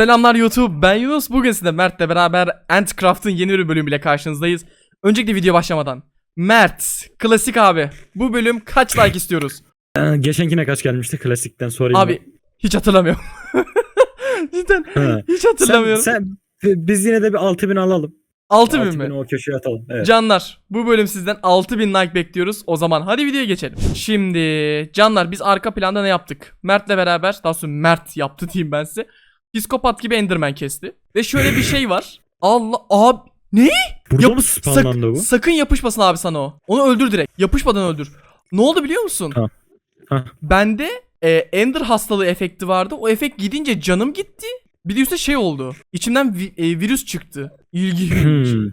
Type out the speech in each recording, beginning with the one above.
Selamlar YouTube ben Yunus bugün size Mert'le beraber Antcraft'ın yeni bir bölümüyle karşınızdayız Öncelikle video başlamadan Mert klasik abi bu bölüm kaç like istiyoruz Ee, geçenkine kaç gelmişti klasikten sorayım. Abi hiç hatırlamıyorum Cidden ben. Ha. hiç Sen, hatırlamıyorum sen, biz yine de bir 6000 alalım. 6000 6000 mi? o köşeye atalım. Evet. Canlar bu bölüm sizden 6000 like bekliyoruz. O zaman hadi videoya geçelim. Şimdi canlar biz arka planda ne yaptık? Mert'le beraber daha sonra Mert yaptı diyeyim ben size. Psikopat gibi Enderman kesti. Ve şöyle bir şey var. Allah abi ne? Burada Yap- mı spawnlandı bu? Sakın yapışmasın abi sana o. Onu öldür direkt. Yapışmadan öldür. Ne oldu biliyor musun? Ha. Ha. Bende e, Ender hastalığı efekti vardı. O efekt gidince canım gitti. Bir de üstte şey oldu. İçimden vi- e, virüs çıktı. İlginç. Hmm.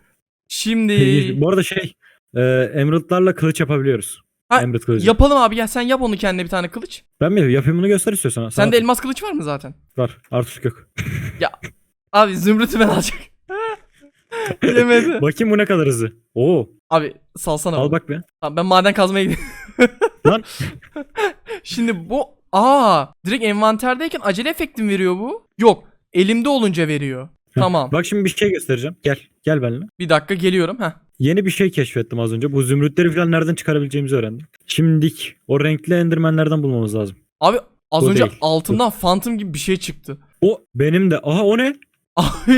Şimdi bu arada şey e, Emerald'larla kılıç yapabiliyoruz. Ha, Emerald kılıcı. yapalım abi gel sen yap onu kendine bir tane kılıç. ben mi yapayım bunu göster istiyorsan. Sana Sende elmas kılıç var mı zaten? Var. Artık yok. Abi zümrütü ben alacak. Yemedi. Bakayım bu ne kadar hızlı. Oo. Abi salsana Al bak bir. Tamam, ben maden kazmaya gidiyorum. Lan. Şimdi bu aa direkt envanterdeyken acele efekti mi veriyor bu? Yok. Elimde olunca veriyor. Tamam. Bak şimdi bir şey göstereceğim. Gel. Gel benimle. Bir dakika geliyorum. Heh. Yeni bir şey keşfettim az önce. Bu zümrütleri falan nereden çıkarabileceğimizi öğrendim. Şimdilik o renkli endermenlerden bulmamız lazım. Abi az O önce değil. altından phantom gibi bir şey çıktı. O benim de. Aha o ne?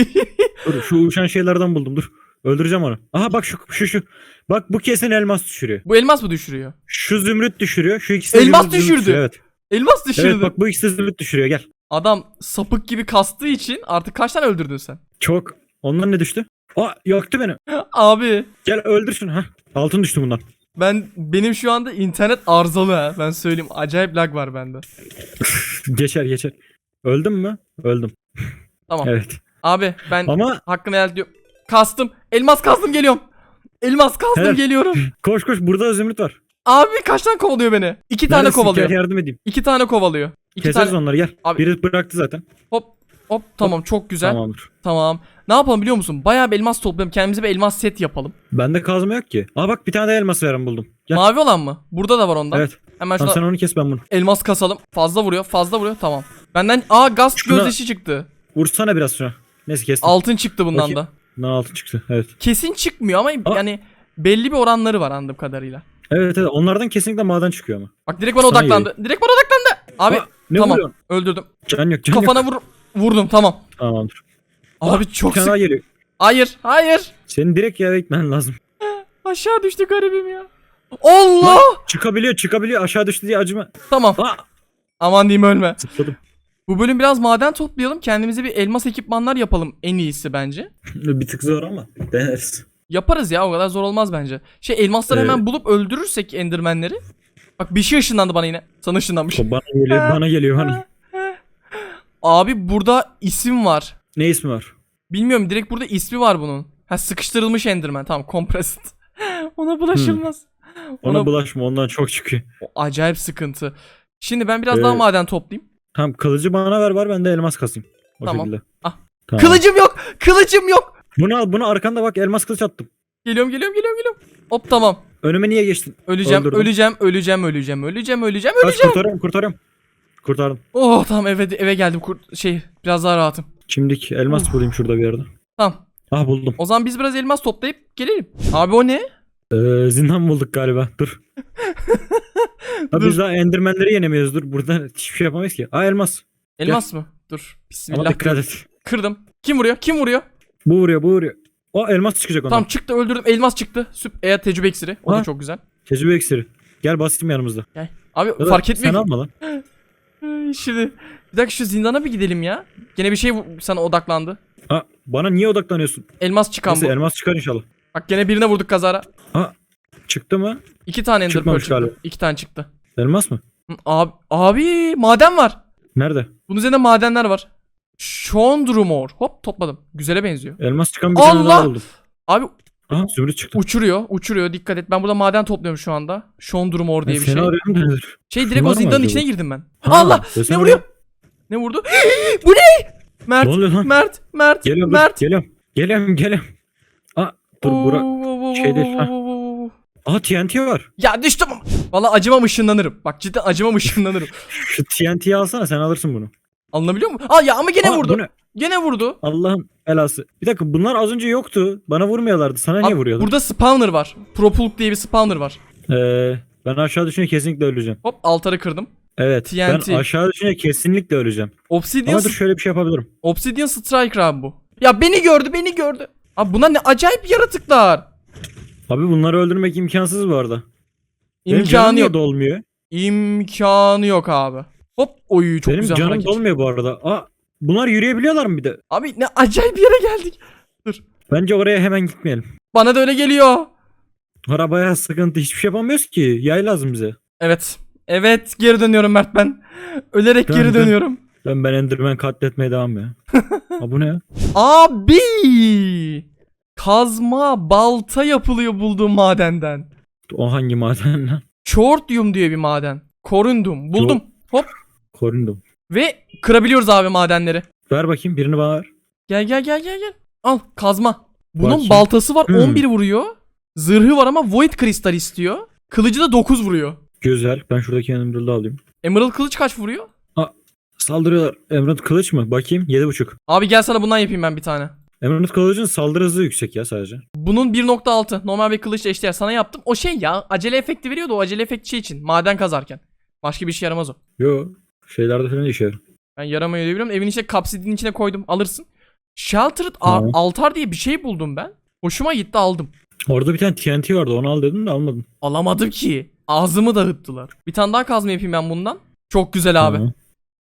Dur şu uçan şeylerden buldum dur. Öldüreceğim onu. Aha bak şu şu şu. Bak bu kesin elmas düşürüyor. bu elmas mı düşürüyor? Şu zümrüt düşürüyor. Şu ikisi Elmas zümrüt- düşürdü. düşürüyor, Evet. Elmas düşürdü. Evet bak bu ikisi zümrüt düşürüyor gel. Adam sapık gibi kastığı için artık kaç tane öldürdün sen? Çok. Ondan ne düştü? Aa yaktı beni. Abi Gel öldür şunu. Hah. Altın düştü bundan. Ben benim şu anda internet arızalı ha. Ben söyleyeyim. Acayip lag var bende. geçer geçer. Öldüm mü? Öldüm. Tamam. Evet. Abi ben Ama hakkını helal ediyorum. Kastım. Elmas kastım geliyorum. Elmas kastım Helal. geliyorum. koş koş burada da zümrüt var. Abi kaç tane kovalıyor beni? İki tane Neredesin? kovalıyor. Gel yardım edeyim. İki tane kovalıyor. İki Keseriz tane. onları gel. Abi- Biri bıraktı zaten. Hop hop tamam çok güzel. Tamam. Tamamdır. Ne yapalım biliyor musun? Bayağı bir elmas toplayalım. Kendimize bir elmas set yapalım. Bende kazma yok ki. Aa bak bir tane de elmas veren buldum. Gel. Mavi olan mı? Burada da var ondan. Evet. Hemen Tamam, şuna sen onu kes ben bunu. elmas kasalım. Fazla vuruyor. Fazla vuruyor. Tamam. Benden aa gaz Şuna- gözyaşı çıktı. Vursana biraz şuna. Neyse kestim. Altın çıktı bundan Bakayım. da. Bundan altın çıktı. Evet. Kesin çıkmıyor ama Aa. yani belli bir oranları var anladığım kadarıyla. Evet evet onlardan kesinlikle maden çıkıyor ama. Bak direkt bana Sana odaklandı. Direkt bana odaklandı. Abi Aa, ne tamam vuruyorsun? öldürdüm. Can yok can Kafana yok. Vur vurdum tamam. Tamamdır. Abi Bir çok tane sık. daha geliyor. Hayır hayır. Senin direkt yere gitmen lazım. Aşağı düştü garibim ya. Allah. Çıkabiliyor çıkabiliyor aşağı düştü diye acıma. Tamam. Aa Aman diyeyim ölme. zıpladım. Bu bölüm biraz maden toplayalım. Kendimize bir elmas ekipmanlar yapalım en iyisi bence. bir tık zor ama deneriz. Yaparız ya o kadar zor olmaz bence. Şey elmasları Ee, hemen bulup öldürürsek endermenleri. Bak bir şey ışınlandı bana yine. Sana ışınlanmış. Bana geliyor bana geliyor hani. Abi burada isim var. Ne ismi var? Bilmiyorum direkt burada ismi var bunun. Ha sıkıştırılmış Enderman. Tamam compressed. Ona bulaşılmaz. Ona Ona bulaşma ondan çok çıkıyor. O acayip sıkıntı. Şimdi ben biraz Ee, daha maden toplayayım. Tamam kılıcı bana ver var ben de elmas kasayım. O Tamam. şekilde. Ah. Tamam. Kılıcım yok. Kılıcım yok. Bunu al bunu arkanda bak elmas kılıç attım. Geliyorum geliyorum geliyorum geliyorum. Hop tamam. Önüme niye geçtin? Öleceğim Öldürdüm. öleceğim öleceğim öleceğim öleceğim öleceğim Kaç öleceğim. kurtarıyorum kurtarıyorum. Kurtardım. Oh tamam eve eve geldim. Kur- şey biraz daha rahatım. Şimdiki elmas Uf. bulayım şurada bir yerde. Tamam. Ah buldum. O zaman biz biraz elmas toplayıp gelelim. Abi o ne? Ee, zindan bulduk galiba. Dur. Dur. biz daha endermenleri yenemiyoruz. Dur burada hiçbir şey yapamayız ki. Aa elmas. Elmas mı? Dur. Ama Bismillah. dikkat et. Kırdım. Kim vuruyor? Kim vuruyor? Bu vuruyor bu vuruyor. O elmas çıkacak ondan. Tamam çıktı öldürdüm. Elmas çıktı. Süp eğer tecrübe iksiri. O da Ha. çok güzel. Tecrübe iksiri. Gel basayım yanımızda. Gel. Abi Ya da fark Sen etmiyor. ki. alma lan. Şimdi bir dakika şu zindana bir gidelim ya. Gene bir şey sana odaklandı. Ha, bana niye odaklanıyorsun? Elmas çıkan Neyse bu. elmas çıkar inşallah. Bak gene birine vurduk kazara. Ha çıktı mı? İki tane ender pearl Çıkmamış çıktı. galiba. İki tane çıktı. Elmas mı? Hı, Abi, abi maden var. Nerede? Bunun üzerinde madenler var. Shondrumor. Hop topladım. Güzele benziyor. Elmas çıkan bir tane Allah! daha buldum. Abi Aha zümrüt çıktı. uçuruyor. Uçuruyor. Dikkat et. Ben burada maden topluyorum şu anda. Shondrumor diye Ben bir seni şey. arıyorum? Şey direkt o mı zindanın acaba? içine girdim ben. Ha, Allah! desene Ne vuruyor? lan. Ne vurdu? Bu ne? Mert. Ne oluyor lan? Mert. Mert. Geliyorum dur, Mert. geliyorum. Geliyorum geliyorum. Aa dur bura. Oo, şey değil, ha. oo, oo. Aha TNT var. Ya düştüm. Valla acımam ışınlanırım. Bak cidden acımam ışınlanırım. Şu TNT'yi alsana sen alırsın bunu. Anlayabiliyor musun? Aa ya ama gene Aa, vurdu. bu ne? Gene vurdu. Allah'ın belası. Bir dakika bunlar az önce yoktu. Bana vurmuyorlardı. Sana niye Abi, vuruyorlar? burada spawner var. Propulk diye bir spawner var. Ee, ben aşağı düşünce kesinlikle öleceğim. Hop altarı kırdım. Evet. TNT. Ben aşağı düşünce kesinlikle öleceğim. Obsidian, Ama dur şöyle bir şey yapabilirim. Obsidian Striker abi bu. Ya beni gördü beni gördü. Abi bunlar ne acayip yaratıklar. Abi bunları öldürmek imkansız bu arada. İmkanı yok. dolmuyor? İmkanı yok abi. Hop oy çok Benim güzel canım hareket. dolmuyor bu arada. Aa, bunlar yürüyebiliyorlar mı bir de? Abi ne acayip bir yere geldik. Bence oraya hemen gitmeyelim. Bana da öyle geliyor. Arabaya sıkıntı hiçbir şey yapamıyoruz ki. Yay lazım bize. Evet. Evet geri dönüyorum Mert ben. Ölerek Dön, geri dön. dönüyorum. Ben ben Enderman katletmeye devam ya. Aa, bu ne ya? Abi. Kazma balta yapılıyor bulduğum madenden. O hangi maden lan? Çortium diye bir maden. Korundum. Buldum. Hop. Korundum. Ve kırabiliyoruz abi madenleri. Ver bakayım birini bana ver. Gel gel gel gel gel. Al kazma. Bunun Bakayım. baltası var Hmm. 11 vuruyor. Zırhı var ama void kristal istiyor. Kılıcı da 9 vuruyor. Güzel. Ben şuradaki Emerald'ı alayım. Emerald kılıç kaç vuruyor? Saldırıyorlar. Emerald kılıç mı? Bakayım. 7.5. Abi gel sana bundan yapayım ben bir tane. Emerald kılıcın saldırı hızı yüksek ya sadece. Bunun 1.6 normal bir kılıçla eşdeğer sana yaptım. O şey ya acele efekti veriyordu o acele efekti şey için maden kazarken. Başka bir işe yaramaz o. Yo. Şeylerde falan işe yarar. Ben yaramıyor diye biliyorum. Evin içine kapsidin içine koydum alırsın. Sheltered Ar- Tamam. altar diye bir şey buldum ben. Hoşuma gitti aldım. Orada bir tane TNT vardı. Onu al dedim de almadım. Alamadım ki. Ağzımı dağıttılar. Bir tane daha kazma yapayım ben bundan. Çok güzel abi. Tamam.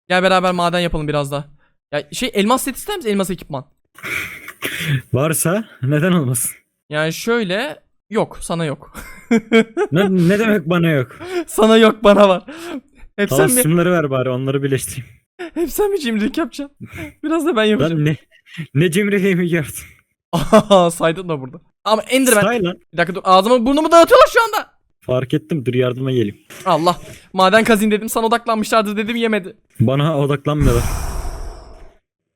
Gel beraber maden yapalım biraz daha. Ya şey elmas set ister misin? Elmas ekipman. Varsa neden olmasın? Yani şöyle yok sana yok. ne, ne demek bana yok? sana yok bana var. Hep sen mi, Tavsımları ver bari onları birleştireyim. hep sen mi cimrilik yapacaksın? Biraz da ben yapacağım. Lan ne ne cimriliğimi gördün. Aha saydın da burada. Ama Enderman. Say lan. Bir dakika dur ağzımı burnumu dağıtıyorlar şu anda. Fark ettim dur yardıma geleyim. Allah. Maden kazayım dedim sana odaklanmışlardı dedim yemedi. Bana odaklanmıyorlar.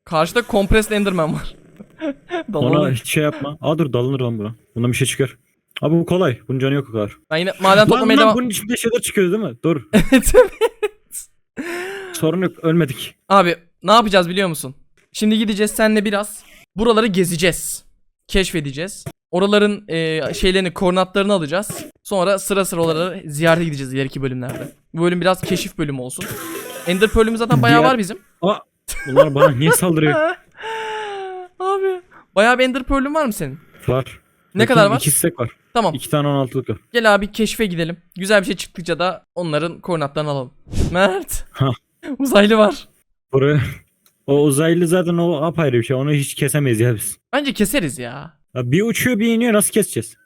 Karşıda kompresli Enderman var. Ona Dalalım. hiç şey yapma. Aa dur dalınır lan buna. Bundan bir şey çıkar. Abi bu kolay. Bunun canı yok o kadar. Ben yine maden Lan, toplamaya lan devam. bunun içinde şeyler çıkıyor değil mi? Dur. Evet evet. Sorun yok ölmedik. Abi ne yapacağız biliyor musun? Şimdi gideceğiz seninle biraz. Buraları gezeceğiz. Keşfedeceğiz. Oraların e, şeylerini, koordinatlarını alacağız. Sonra sıra sıra oraları ziyarete gideceğiz ileriki bölümlerde. Bu bölüm biraz keşif bölümü olsun. Ender Pearl'ümüz zaten bayağı Diğer- var bizim. Aa bunlar bana niye saldırıyor? Abi bayağı bir Ender Pearl'ün var mı senin? Var. Ne kadar var? İki stek var. Tamam. İki tane 16'lık var. Gel abi keşfe gidelim. Güzel bir şey çıktıkça da onların koordinatlarını alalım. Mert. Ha. Uzaylı var. Buraya o uzaylı zaten o apayrı bir şey. Onu hiç kesemeyiz ya biz. Bence keseriz ya. Ya bir uçuyor bir iniyor nasıl keseceğiz?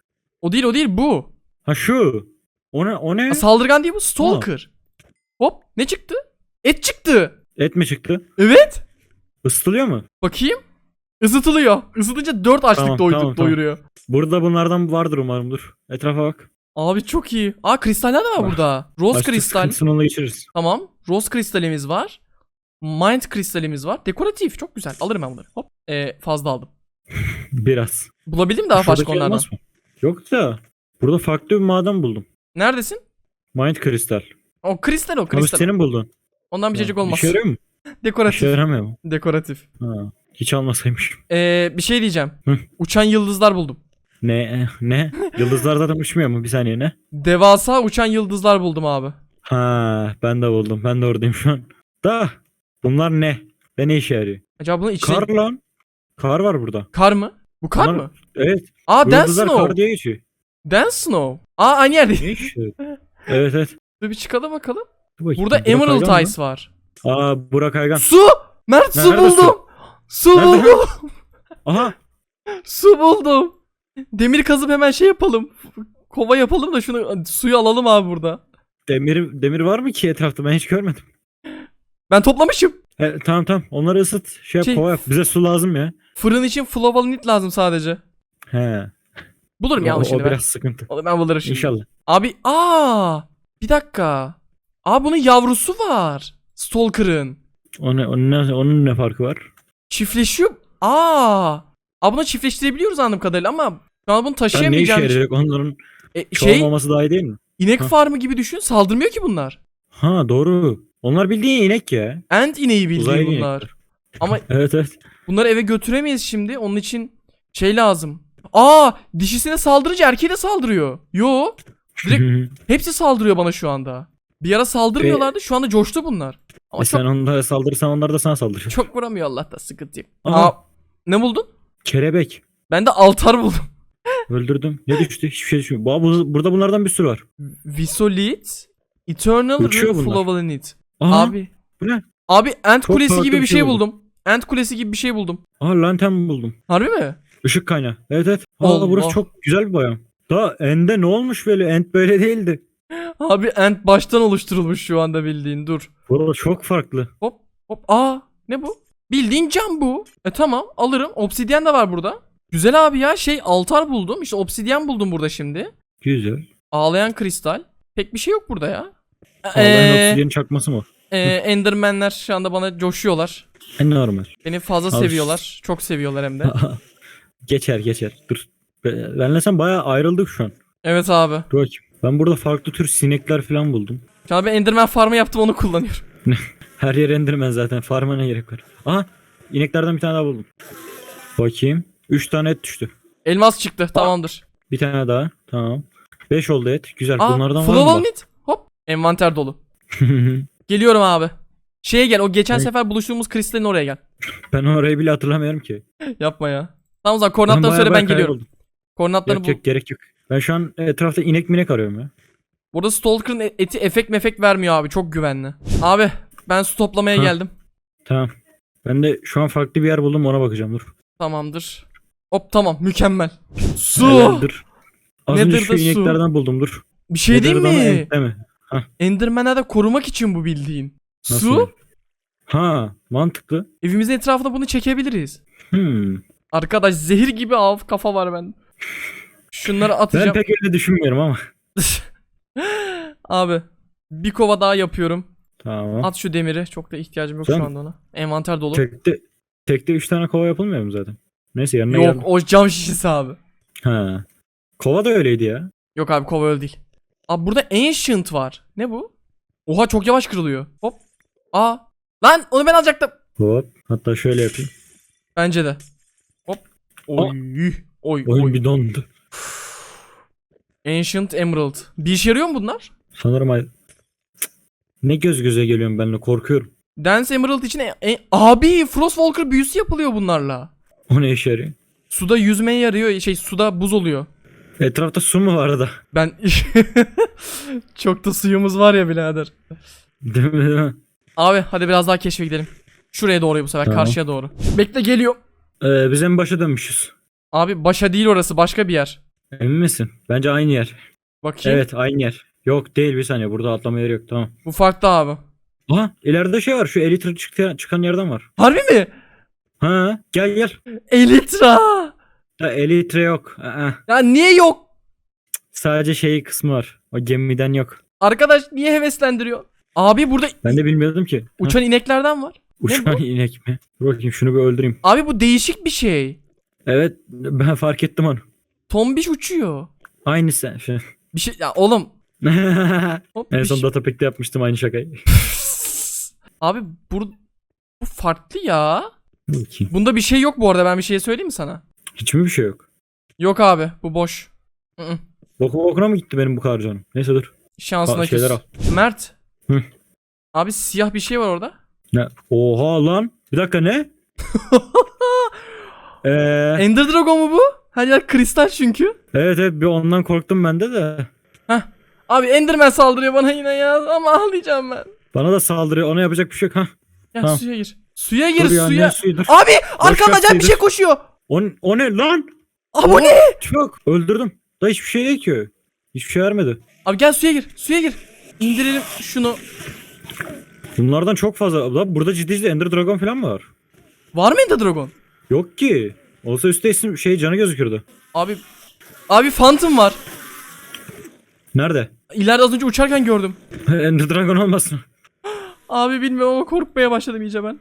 O değil o değil bu. Ha şu. O ne? O ne? Ha, saldırgan değil bu. Stalker. Hop ne çıktı? Et çıktı. Et mi çıktı? Evet. Isıtılıyor mu? Bakayım. Isıtılıyor. Isıtınca 4 açlık Tamam, doydu- tamam, tamam. doyuruyor. Burada bunlardan vardır umarım dur. Etrafa bak. Abi çok iyi. Aa kristaller de var Bak. burada. Rose kristal. onunla geçiririz. Tamam. Rose kristalimiz var. Mind kristalimiz var. Dekoratif. Çok güzel. Alırım ben bunları. Hop. Ee, fazla aldım. Biraz. Bulabildim daha başka Şuradaki onlardan. elmas mı? Yok da. Burada farklı bir maden buldum. Neredesin? Mind kristal. O kristal o Abi kristal. senin buldun. Ondan bir cacık olmaz. İşe yarıyor mu? Dekoratif. İşe yaramıyor mu? Dekoratif. Ha. Hiç almasaymışım. Ee, bir şey diyeceğim. Hı. Uçan yıldızlar buldum. Ne? Ne? Yıldızlar zaten uçmuyor mu? Bir saniye ne? Devasa uçan yıldızlar buldum abi. Ha, ben de buldum. Ben de oradayım şu an. Da bunlar ne? Ve ne işe yarıyor? Acaba bunun içine... Kar lan. Kar var burada. Kar mı? Bu kar Bunlar- mı? Evet. Aa Dance yıldızlar Snow. kar diye geçiyor. Dance Snow. Aa aynı yerde. Ne işe yarıyor? Evet evet. Dur bir çıkalım bakalım. Dur bakayım. Burada Burak Emerald Aygan mı? Var. Aa Burak Aygan. Su! Mert su Nerede buldum. Su Nerede? buldum. Aha. su buldum. Demir kazıp hemen şey yapalım. Kova yapalım da şunu suyu alalım abi burada. Demir, demir var mı ki etrafta? Ben hiç görmedim. Ben toplamışım. E, tamam tamam. Onları ısıt. Şey yap Şey- kova yap. Bize su lazım ya. Fırın için flovalinit lazım sadece. He. Bulurum O, ya onu o şimdi ben. biraz sıkıntı. Onu ben bulurum şimdi. İnşallah. Abi aa bir dakika. Aa bunun yavrusu var. Stalker'ın. O ne, onun, ne, onun ne farkı var? Çiftleşiyor. Aa. Aa bunu çiftleştirebiliyoruz anladığım kadarıyla ama şu an bunu Ben ne işe taşıyamayacağım için. yarayacak? Onların E, şey çoğalmaması daha iyi değil mi? inek Ha. farmı gibi düşün. Saldırmıyor ki bunlar. Ha doğru. Onlar bildiğin inek ya. Ant ineği bildiğin Uzaylı bunlar. inekler. Ama Evet evet. bunları eve götüremeyiz şimdi. Onun için şey lazım. Aa dişisine saldırınca erkeğe de saldırıyor. Yo direkt hepsi saldırıyor bana şu anda. Bir ara saldırmıyorlardı şu anda coştu bunlar. Ama E çok, sen onlara saldırırsan onlar da sana saldırır. çok vuramıyor Allah'ta sıkıntı yok. Aa, ne buldun? Kelebek. Ben de altar buldum. Öldürdüm. Ne düştü? Hiçbir şey düşmüyor. Bu- Burada bunlardan bir sürü var. Visolit. Eternal Uçuyor Rune bunlar. Aha, Abi. bu ne? Abi Ant Çok Kulesi farklı gibi bir şey şey buldum. Ant Kulesi gibi bir şey buldum. Aha lantern buldum. Harbi mi? Işık kaynağı. Evet evet. Aa, Allah. burası çok güzel bir bayam. Daha End'e ne olmuş böyle? End böyle değildi. Abi Ant baştan oluşturulmuş şu anda bildiğin dur. Burası çok farklı. Hop hop aa ne bu? Bildiğin cam bu. E tamam alırım. Obsidyen de var burada. Güzel abi ya şey altar buldum. İşte obsidyen buldum burada şimdi. Güzel. Ağlayan kristal. Pek bir şey yok burada ya. Ağlayan Ee, obsidyenin çakması mı? e, Endermenler şu anda bana coşuyorlar. En normal. Beni fazla Abi. seviyorlar. Çok seviyorlar hem de. geçer geçer. Dur. Be- Benle sen bayağı ayrıldık şu an. Evet abi. Dur bakayım. Ben burada farklı tür sinekler falan buldum. Şu an ben Enderman farmı yaptım onu kullanıyorum. Her yer endirmen zaten. Farma ne gerek var? Aha. ineklerden bir tane daha buldum. Bakayım. 3 tane et düştü. Elmas çıktı tamamdır. Bir tane daha. Tamam. 5 oldu et. Güzel. Aa Bunlardan var mı? Walnut. Hop. Envanter dolu. Geliyorum abi. Şeye gel o geçen Ne? sefer buluştuğumuz kristalin oraya gel. ben orayı bile hatırlamıyorum ki. Yapma ya. Tamam o zaman koordinatları söyle ben geliyorum. kayboldum. Koordinatlarını Yok bul. yok gerek yok. Ben şu an etrafta inek minek arıyorum ya. Burada Stalker'ın e- eti efekt mefek vermiyor abi. Çok güvenli. Abi ben su toplamaya Ha. geldim. Tamam. Ben de şu an farklı bir yer buldum ona bakacağım dur. Tamamdır. Hop tamam mükemmel. Su. Helal, dur. Az önce Nedir şu de su? ineklerden buldum dur. Bir şey değil mi? ente mi? Enderman'e de korumak için bu bildiğin. Nasıl Su. Ha mantıklı. Evimizin etrafında bunu çekebiliriz. Hmm. Arkadaş zehir gibi av kafa var bende. Şunları Ben atacağım. pek öyle düşünmüyorum ama. Abi bir kova daha yapıyorum. Tamam. At şu demiri. Çok da ihtiyacım yok şu anda ona. Envanter dolu. Tekte tekte 3 tane kova yapılmıyor mu zaten? Neyse yanına Yok geldim. o cam şişesi abi. Ha. Kova da öyleydi ya. Yok abi kova öyle değil. Abi burada ancient var. Ne bu? Oha çok yavaş kırılıyor. Hop. Aa. Lan onu ben alacaktım. Hop. Hatta şöyle yapayım. Bence de. Hop. Oy. Oy. Oyun oy. bir dondu. Ancient Emerald. Bir işe yarıyor mu bunlar? Sanırım ay- ne göz göze geliyorum benimle korkuyorum. Dance Emerald için e- e- abi Frostwalker büyüsü yapılıyor bunlarla. O ne işe yarıyor? Suda yüzmeye yarıyor. Şey suda buz oluyor. Etrafta su mu var da? Ben çok da suyumuz var ya birader. Değil mi? Değil mi? Abi hadi biraz daha keşfe gidelim. Şuraya doğru bu sefer Tamam. karşıya doğru. Bekle geliyor. Ee, biz en başa dönmüşüz. Abi başa değil orası başka bir yer. Emin misin? Bence aynı yer. Bakayım. Evet aynı yer. Yok değil bir saniye burada atlama yeri yok tamam. Bu farklı abi. Aha ileride şey var şu çıktı, çıkan yerden var. Harbi mi? Ha gel gel. Elytra. Ha, elitre yok. Aa, Ya niye yok? sadece şey kısmı var. O gemiden yok. Arkadaş niye heveslendiriyor? Abi burada Ben de bilmiyordum ki. Ha, uçan ineklerden var. uçan inek mi? Dur bakayım şunu bir öldüreyim. Abi bu değişik bir şey. Evet ben fark ettim onu. Tombiş uçuyor. Aynı sen. Bir şey ya oğlum. Hop, en bir son şey- Datapack'te yapmıştım aynı şakayı. Abi bu bu farklı ya. Bakayım. Bunda bir şey yok bu arada ben bir şey söyleyeyim mi sana? Hiç mi bir şey yok? Yok abi bu boş. Hı-hı. Boku bokuna mı gitti benim bu kadar canım? Neyse dur. Şansına Aa, şeyler al. Mert. Hı. Abi siyah bir şey var orada. Ne? Oha lan. Bir dakika ne? Ee, Ender Dragon mu bu? Her yer kristal çünkü. evet evet bir ondan korktum ben de de. Abi Enderman saldırıyor bana yine ya ama ağlayacağım ben. Bana da saldırıyor. Ona yapacak bir şey yok. Ha. Gel Tamam. suya gir. Suya gir Dur ya, suya. ne suyu, dur. Abi arkamda ver acayip bir şey dur. koşuyor. O, o ne lan? Abi ne? Çok. Öldürdüm. Da hiçbir şey değil ki. Hiçbir şey vermedi. Abi gel suya gir. Suya gir. İndirelim şunu. Bunlardan çok fazla. Lan burada ciddi ciddi Ender Dragon falan mı var? Var mı Ender Dragon? Yok ki. Olsa üstte isim şey canı gözükürdü. Abi Abi Phantom var. Nerede? İleride az önce uçarken gördüm. Ender Dragon olmasın. Abi bilmiyorum ama korkmaya başladım iyice ben.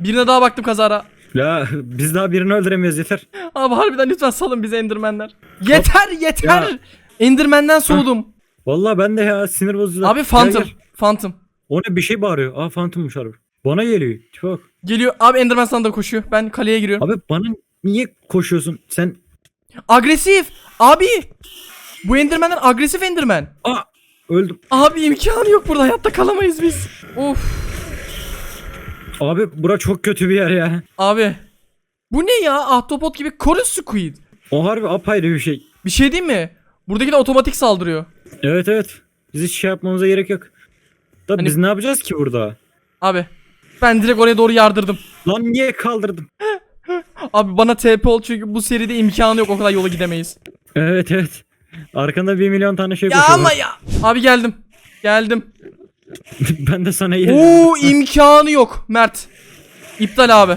Birine daha baktım kazara. Ya biz daha birini öldüremeyiz yeter. Abi harbiden lütfen salın bizi Endermenler. Yeter yeter. Ya. Enderman'den soğudum. Vallahi ben de ya sinir bozucu. Abi Gel, Phantom. gel. Phantom. O ne bir şey bağırıyor. Aa Phantom'muş harbi. Bana geliyor. Çok. Geliyor. Abi Enderman sana da koşuyor. Ben kaleye giriyorum. Abi bana niye koşuyorsun? Sen Agresif. Abi. Bu Enderman'ler agresif Enderman. Aa öldüm. Abi imkanı yok burada. Hayatta kalamayız biz. Of. Abi bura çok kötü bir yer ya. Abi. Bu ne ya? Ahtapot gibi Chorus Squid. O harbi apayrı bir şey. Bir şey değil mi? Buradaki de otomatik saldırıyor. Evet evet. Biz hiç şey yapmamıza gerek yok. Da Hani- biz ne yapacağız ki burada? Abi. Ben direkt oraya doğru yardırdım. Lan niye kaldırdım? Abi bana TP ol çünkü bu seride imkanı yok o kadar yola gidemeyiz. Evet evet. Arkanda bir milyon tane şey Ya koşuyor. ama ya. Abi geldim. Geldim. ben de sana geliyorum. Oo imkanı yok Mert. İptal abi.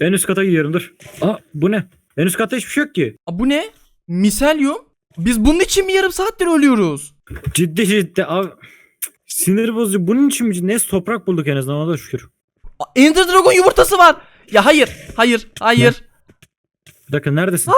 En üst kata gidiyorum dur. Aa bu ne? En üst katta hiçbir şey yok ki. Aa, bu ne? Miselyum. Biz bunun için mi yarım saattir ölüyoruz? Ciddi ciddi abi. Sinir bozucu. Bunun için mi? Neyse toprak bulduk en azından ona da şükür. Aa, Ender Dragon yumurtası var. Ya hayır. Hayır. Hayır. Bir dakika neredesin? Abi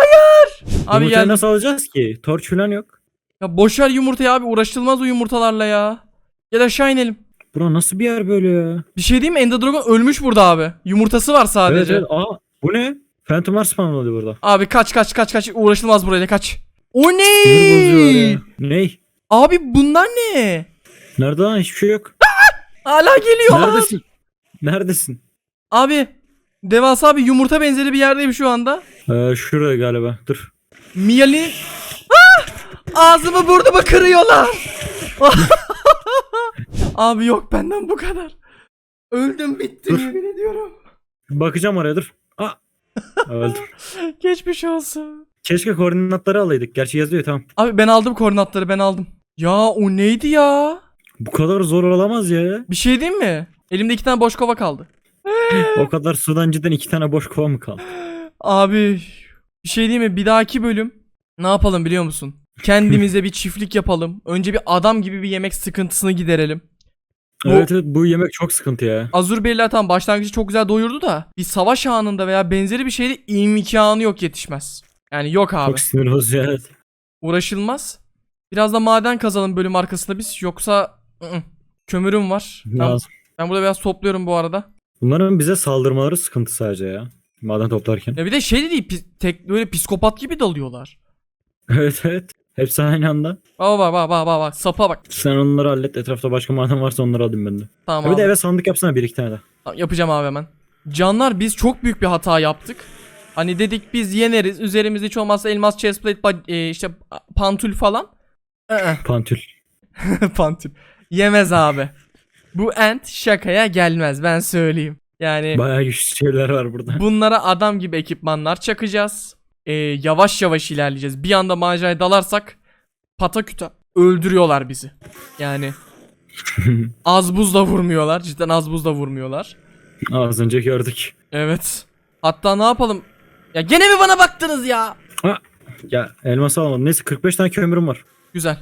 Yumurtayı geldim. nasıl alacağız ki? Torç falan yok. Ya boşver yumurtayı abi. Uğraşılmaz o yumurtalarla ya. Gel aşağı inelim. Bura nasıl bir yer böyle ya? Bir şey diyeyim mi? Ender Dragon ölmüş burada abi. Yumurtası var sadece. Evet evet. Aa bu ne? Phantomlar spawnladı burada. Abi kaç kaç kaç kaç. Uğraşılmaz burayla kaç. O ne? Ney? Abi bunlar ne? Nerede lan? Hiçbir şey yok. Hala geliyor. Neredesin? Neredesin? Abi devasa bir yumurta benzeri bir yerdeyim şu anda. Ee, şurada galiba. Dur. Miyali Ah! Ağzımı burnumu kırıyorlar. Abi yok benden bu kadar. Öldüm bittim Dur. yemin ediyorum. Bakacağım oraya dur. Aa. Öldüm. Geçmiş olsun. Keşke koordinatları alaydık. Gerçi yazıyor tamam. Abi ben aldım koordinatları ben aldım. Ya o neydi ya? Bu kadar zor olamaz ya. Bir şey diyeyim mi? Elimde iki tane boş kova kaldı. O kadar sudan cidden iki tane boş kova mı kaldı? Abi bir şey diyeyim mi? Bir dahaki bölüm ne yapalım biliyor musun? Kendimize bir çiftlik yapalım. Önce bir adam gibi bir yemek sıkıntısını giderelim. Bu- Evet evet bu yemek çok sıkıntı ya. Azur Beyler tam başlangıcı çok güzel doyurdu da bir savaş anında veya benzeri bir şeyde imkanı yok yetişmez. Yani yok abi. Çok sinir bozucu evet. Uğraşılmaz. Biraz da maden kazalım bölüm arkasında biz yoksa ı-ı. kömürüm var. Ben, Lazım. ben burada biraz topluyorum bu arada. Bunların bize saldırmaları sıkıntı sadece ya. Maden toplarken. Ya bir de şey de değil pi- tek böyle psikopat gibi dalıyorlar. Evet evet. Hepsi aynı anda. Bak bak bak bak bak bak sapa bak. Sen onları hallet. Etrafta başka maden varsa onları alayım ben de. Tamam Ha, bir de abi. eve sandık yapsana bir iki tane de. Tamam, yapacağım abi hemen. Canlar biz çok büyük bir hata yaptık. Hani dedik biz yeneriz. Üzerimizde hiç olmazsa elmas chestplate ba- e, işte pantül falan. Iı. Pantül. Pantül. Yemez abi. Bu ent şakaya gelmez ben söyleyeyim. Yani Bayağı güçlü şeyler var burada. bunlara adam gibi ekipmanlar çakacağız. Ee, yavaş yavaş ilerleyeceğiz. Bir anda maceraya dalarsak pataküta öldürüyorlar bizi. Yani az buz da vurmuyorlar. Cidden az buz da vurmuyorlar. Az önce gördük. Evet. Hatta ne yapalım? Ya gene mi bana baktınız ya? Ya elmas alamadım. Neyse 45 tane kömürüm var. Güzel.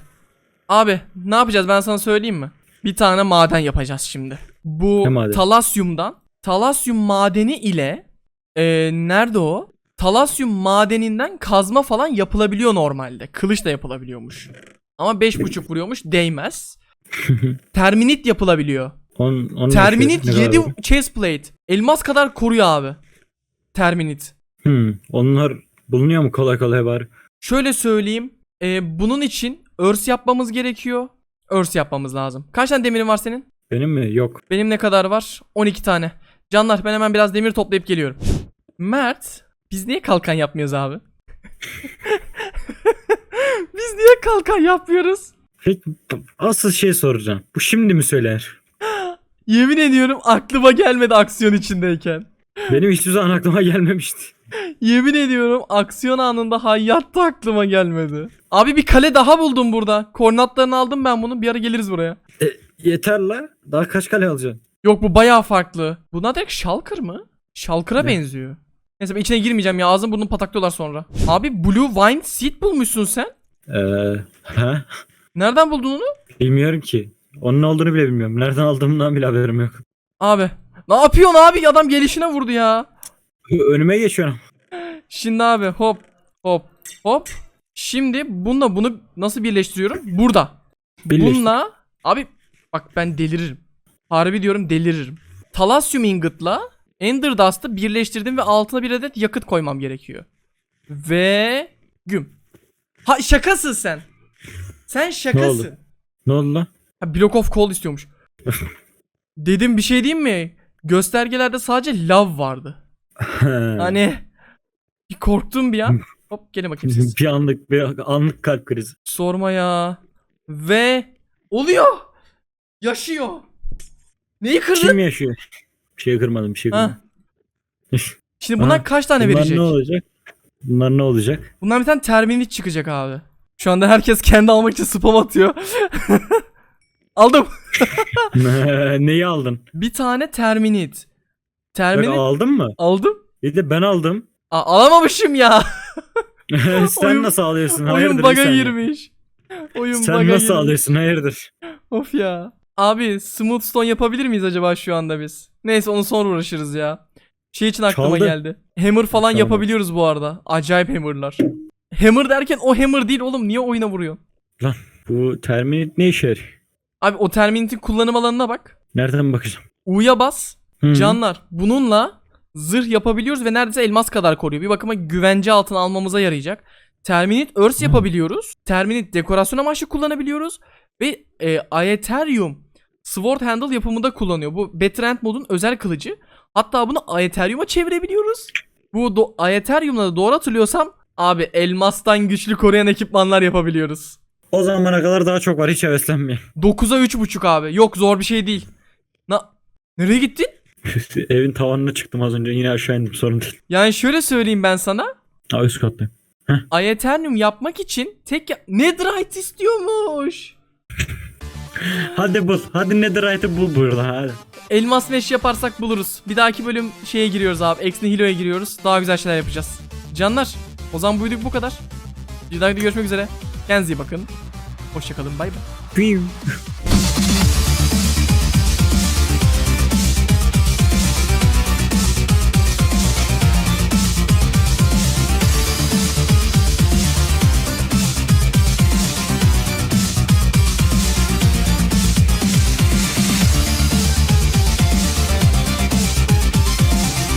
Abi ne yapacağız ben sana söyleyeyim mi? Bir tane maden yapacağız şimdi. Bu talasyumdan talasyum madeni ile e, nerede o? Talasyum madeninden kazma falan yapılabiliyor normalde. Kılıç da yapılabiliyormuş. Ama 5.5 vuruyormuş değmez. Terminit yapılabiliyor. On, onun Terminit ne kadar 7 var? chestplate. Elmas kadar koruyor abi. Terminit. Hmm, onlar bulunuyor mu kolay kolay bari? Şöyle söyleyeyim. e, bunun için örs yapmamız gerekiyor. Örs yapmamız lazım. Kaç tane demirin var senin? Benim mi? Yok. Benim ne kadar var? 12 tane. Canlar ben hemen biraz demir toplayıp geliyorum. Mert, biz niye kalkan yapmıyoruz abi? biz niye kalkan yapmıyoruz? Peki asıl şey soracağım. Bu şimdi mi söyler? Yemin ediyorum aklıma gelmedi aksiyon içindeyken. Benim hiçbir zaman aklıma gelmemişti. Yemin ediyorum aksiyon anında hayatta aklıma gelmedi. Abi bir kale daha buldum burada. Koordinatlarını aldım ben bunu. Bir ara geliriz buraya. E, yeter la. Daha kaç kale alacaksın? Yok bu bayağı farklı. Bunlar direkt Shulker mı? Shulker'a benziyor. Neyse ben içine girmeyeceğim ya ağzını burnunu pataklıyorlar sonra. Abi Blue Wine Seed bulmuşsun sen. Eee ha? Nereden buldun onu? Bilmiyorum ki. Onun ne olduğunu bile bilmiyorum. Nereden aldığımdan bile haberim yok. Abi. Ne yapıyorsun abi? Adam gelişine vurdu ya. Önüme geçiyorum. Şimdi abi hop hop hop. Şimdi bununla bunu nasıl birleştiriyorum? Burada. Birleştir. Bununla abi bak ben deliririm. Harbi diyorum deliririm. Thalassium ingot'la Ender Dust'ı birleştirdim ve altına bir adet yakıt koymam gerekiyor. Ve güm. Ha şakasın sen. Sen şakasın. oldu? Ne oldu lan? Ha, block of coal istiyormuş. Dedim bir şey diyeyim mi? Göstergelerde sadece lav vardı. Hani bir korktum bir an. Hop gelin bakayım siz. bir anlık bir anlık kalp krizi. Sorma ya. Ve oluyor. Yaşıyor. Neyi kırdın? Kim yaşıyor? Bir şey kırmadım bir şey Ha. kırmadım. Şimdi bundan Ha, kaç tane Bunlar verecek? ne olacak? Bunlar ne olacak? Bundan bir tane terminit çıkacak abi. Şu anda herkes kendi almak için spam atıyor. Aldım. Neyi aldın? Bir tane terminit. Bak, Terminit aldın mı? aldım. Bir de ben aldım. Aa, alamamışım ya. Sen Oyun- nasıl alıyorsun? Hayırdır Oyun bir bug'a saniye. girmiş. Oyun Sen bug'a nasıl girmiş. alıyorsun? Hayırdır? Of ya. Abi smooth stone yapabilir miyiz acaba şu anda biz? Neyse onu sonra uğraşırız ya. Şey için aklıma Çaldı. geldi. Hammer falan Tamam. yapabiliyoruz bu arada. Acayip hammerlar. Hammer derken o hammer değil oğlum. Niye oyuna vuruyorsun? Bu terminit ne işe yarıyor? Abi o terminitin kullanım alanına bak. Nereden bakacağım? U'ya bas. Hı. Canlar bununla zırh yapabiliyoruz ve neredeyse elmas kadar koruyor. Bir bakıma güvence altına almamıza yarayacak. Terminit örs yapabiliyoruz. Terminit dekorasyon amaçlı kullanabiliyoruz. Ve e, Aetherium Sword Handle yapımında kullanıyor. Bu Betrand modun özel kılıcı. Hatta bunu Aetherium'a çevirebiliyoruz. Bu do- Aetherium'la da doğru hatırlıyorsam abi elmastan güçlü koruyan ekipmanlar yapabiliyoruz. O zamana kadar daha çok var hiç heveslenmeyin. 9'a 3.5 abi. Yok zor bir şey değil. Na Nereye gittin? Evin tavanına çıktım az önce yine aşağı indim sorun değil. Yani şöyle söyleyeyim ben sana. Ha üst kattayım. Aeternum yapmak için tek ya- Netherite istiyormuş. Hadi bul. Hadi Netherite'ı bul burada hadi. Elmas mesh yaparsak buluruz. Bir dahaki bölüm şeye giriyoruz abi. Exne Hero'ya giriyoruz. Daha güzel şeyler yapacağız. Canlar o zaman bu videoluk bu kadar. Bir dahaki görüşmek üzere. Kendinize iyi bakın. Hoşçakalın bay bay.